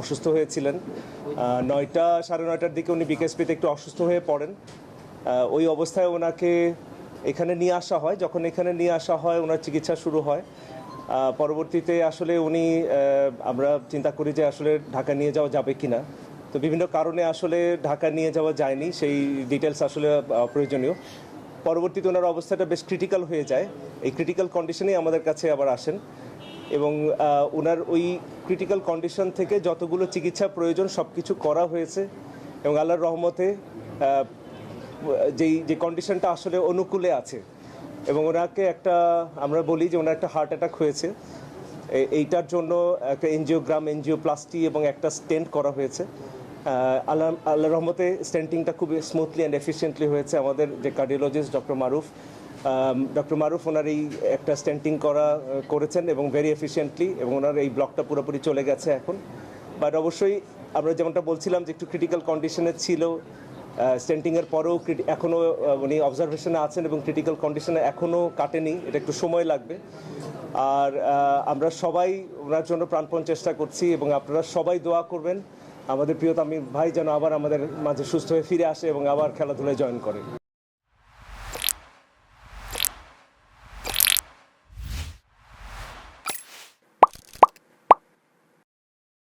অসুস্থ হয়েছিলেন। নয়টা, সাড়ে নয়টার দিকে উনি বিকেএসপিতে একটু অসুস্থ হয়ে পড়েন। ওই অবস্থায় ওনাকে এখানে নিয়ে আসা হয়। যখন এখানে নিয়ে আসা হয়, ওনার চিকিৎসা শুরু হয়। পরবর্তীতে আসলে উনি আমরা চিন্তা করি যে আসলে ঢাকা নিয়ে যাওয়া যাবে কি না তো বিভিন্ন কারণে আসলে ঢাকা নিয়ে যাওয়া যায়নি। সেই ডিটেলস আসলে প্রয়োজনীয়। পরবর্তীতে ওনার অবস্থাটা বেশ ক্রিটিক্যাল হয়ে যায়। এই ক্রিটিক্যাল কন্ডিশনেই আমাদের কাছে আবার আসেন। এবং ওনার ওই ক্রিটিক্যাল কন্ডিশন থেকে যতগুলো চিকিৎসা প্রয়োজন সব কিছু করা হয়েছে এবং আল্লাহর রহমতে যেই, যে কন্ডিশনটা আসলে অনুকূলে আছে এবং ওনাকে একটা, আমরা বলি যে ওনার একটা হার্ট অ্যাটাক হয়েছে। এইটার জন্য একটা এনজিওগ্রাম এনজিও প্লাস্টি এবং একটা স্টেন্ট করা হয়েছে। আল্লাহ আল্লাহ রহমতে স্টেন্টিংটা খুব স্মুথলি অ্যান্ড এফিসিয়েন্টলি হয়েছে আমাদের যে cardiologist doctor Maruf doctor Maruf ওনার এই একটা স্টেন্টিং করা করেছেন এবং ভেরি এফিসিয়েন্টলি এবং ওনার এই ব্লকটা পুরোপুরি চলে গেছে এখন। বাট অবশ্যই আমরা যেমনটা বলছিলাম যে একটু ক্রিটিক্যাল কন্ডিশনে ছিল স্টেন্টিংয়ের পরেও এখনও উনি অবজারভেশনে আছেন এবং ক্রিটিক্যাল কন্ডিশনে এখনও কাটেনি, এটা একটু সময় লাগবে। আর আমরা সবাই ওনার জন্য প্রাণপণ চেষ্টা করছি এবং আপনারা সবাই দোয়া করবেন। আমাদের প্রিয় তামিম ভাই যেন আবার আমাদের মাঝে সুস্থ হয়ে ফিরে আসে এবং আবার খেলাধুলায় জয়েন করে।